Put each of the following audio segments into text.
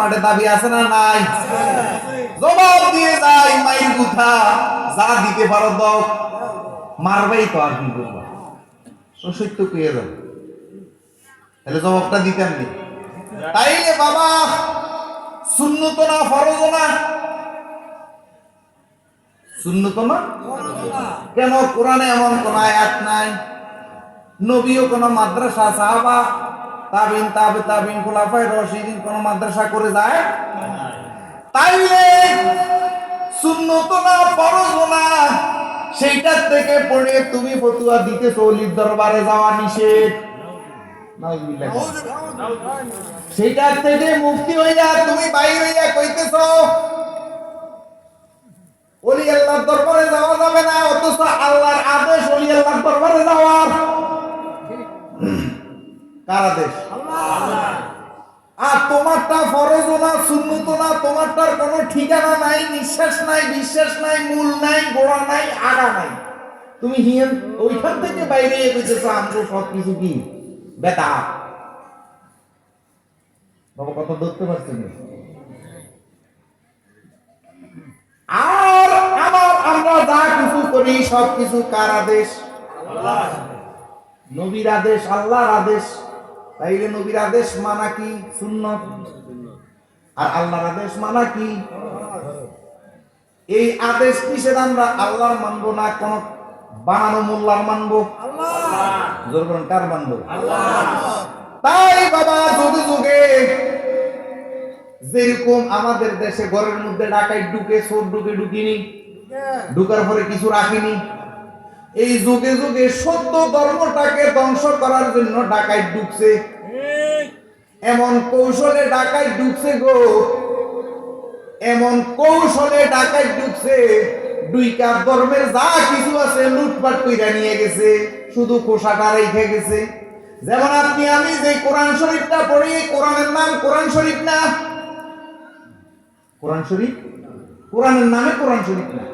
মাঠে দাবি আছে না নাই? জবাব দিয়ে যাই গুথা, যা দিতে পারো দাও। মারবেই তো আর কি তাহলে জবাবটা দিতাম নি? তাইলে বাবা না ফরজ না? না? কেন কোরআনে এমন কোন আয়াত নাই? নবীও কোন মাদ্রাসা সাহাবা তাবিন, তাবে, তাবিন, খোলাফায় রশিদিন কোন মাদ্রাসা করে যায় তাইলে শূন্যত না, ফরজ না, সেইটার থেকে পড়ে তুমি ফতুয়া দিতে দরবারে যাওয়া নিষেধ। সেইটার থেকে মুক্তি হইয়া তুমি বাইর হইয়া কইতেছ অলি আল্লাহর দরবারে যাওয়া যাবে না, অথচ আল্লাহর আদেশ অলি আল্লাহর দরবারে যাওয়ার কার আদেশ আর তোমারটা ফরজ না শূন্যত না তোমারটার কোনো ঠিকানা নাই, নিঃশ্বাস নাই, বিশ্বাস নাই, মূল নাই, গোড়া নাই, আগা নাই। তুমি হিয়েন ওইখান থেকে বাইরে এসেছ আমগো সব কিছু কি? বেটা বাবা, কথা ধরতে? আর আমার আমরা যা কিছু করি সব কিছু কার আদেশ? নবীর আদেশ, আল্লাহর আদেশ। তাইলে নবীর আদেশ মানা কি? সুন্নত? আর আল্লাহর আদেশ মানা কি? এই আদেশ কিসের আমরা আল্লাহর মানবো না কোন বানানো মোল্লার মানবো? জোর করেন কার মানবো? তাই বাবা, যুগে যুগে যেরকম আমাদের দেশে ঘরের মধ্যে ডাকাই ঢুকে, চোর ঢুকে ঢুকিনি, ঢুকার পরে কিছু রাখিনি, এই যুগে যুগে সত্য ধর্মটাকে ধ্বংস করার জন্য ডাকাই ঢুকছে। এমন কৌশলে ডাকাই ঢুকছে গো। এমন কৌশলে ডাকাই ঢুকছে দুই কাপ ধর্মের যা কিছু আছে লুটপাট কইরা নিয়ে গেছে, শুধু খোসাটা রেখে গেছে। যেমন আপনি, আমি যে কোরআন শরীফটা পড়ি, কোরআনের নাম কোরআন শরীফ না? কোরআন শরীফ? কোরআনের নামে কোরআন শরীফ না।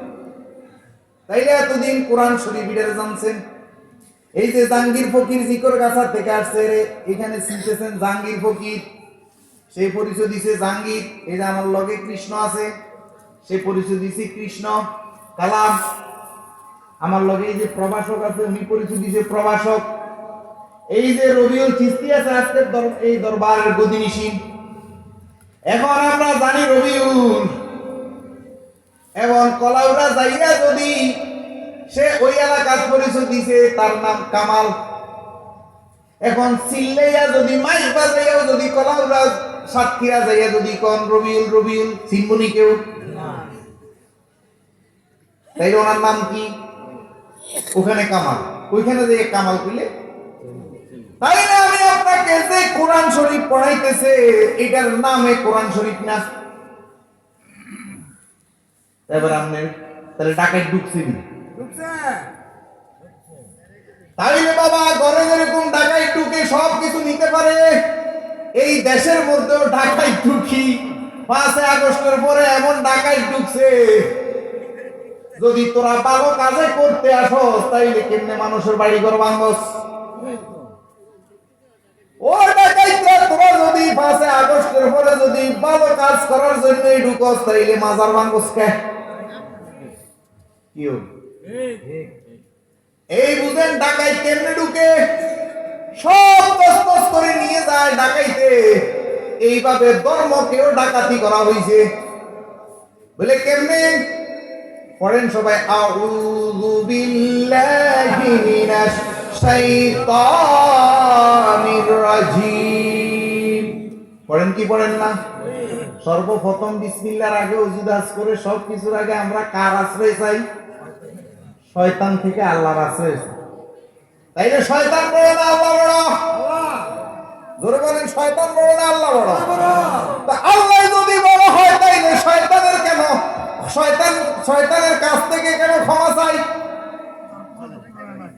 তাইলে এতদিন কোরআন শরীফ জানছেন। এই যে জাঙ্গির ফকির জিকর গাছা থেকে আসছে এখানে চিনতেছেন জাঙ্গির ফকির। সেই পরিচয় দিছে জাঙ্গির এই যে আমার লগে কৃষ্ণ আছে সেই পরিচয় দিছে কৃষ্ণ কালাম। আমার লগে এই যে প্রভাষক আছে, উনি পরিচয় দিছে প্রভাষক। এই যে রবিউল চিস্তি আছে আজকের দর- এই দরবারের গদিনিসীন এখন আমরা জানি রবিউল। এবং কলাউরা যাইয়া যদি সে ওই এলাকার পরিচয় দিছে, তার নাম কামাল। এখন সিল্লাইয়া যদি মাইক বাজাইয়াও যদি কলাউরা সাতক্ষীরা যাইয়া যদি কন, রবিউল রবিউল সিনবনি কেউ? তাই ওনার নাম কি? ওখানে কামাল। ওইখানে যে কামাল কইলে? তাই না আমি আপনাকে যে কোরআন শরীফ পড়াইতেছে, এটার নামে কোরআন শরীফ না। এবার আপনি তাহলে ডাকাই ঢুকছেন। তাইলে বাবা ঘরে যেরকম ডাকাই ঢুকে সব কিছু নিতে পারে, এই দেশের মধ্যেও ডাকাই ঢুকি পাঁচে আগস্টের পরে এমন ডাকাই ঢুকছে। যদি তোরা ভালো কাজে করতে আসো তাইলে কেমনে মানুষের বাড়ি ঘর ভাঙস যদি আগস্টের পরে যদি কাজ করার জন্য ঢুকস, তাইলে মাজার ভাঙস কে? কি? এই বুঝেন ডাকাই কেমনে ঢুকে? সব তসতস করে নিয়ে যায় ডাকাইতে এইভাবে ধর্মকেও ডাকাতি করা হয়েছে বলে কেমনে? পড়েন সবাই, আউযু বিল্লাহি মিনাশ শাইতানির রাজিম। পড়েন কি পড়েন না? সর্বপ্রথম বিসমিল্লার আগে উজুদাস করে সব কিছুর আগে আমরা কার আশ্রয় চাই? শয়তান থেকে আল্লাহর আছে। তাই না শয়তান বড় না আল্লাহ বড়? জোরে বলেন শয়তান বড় না আল্লাহ বড়।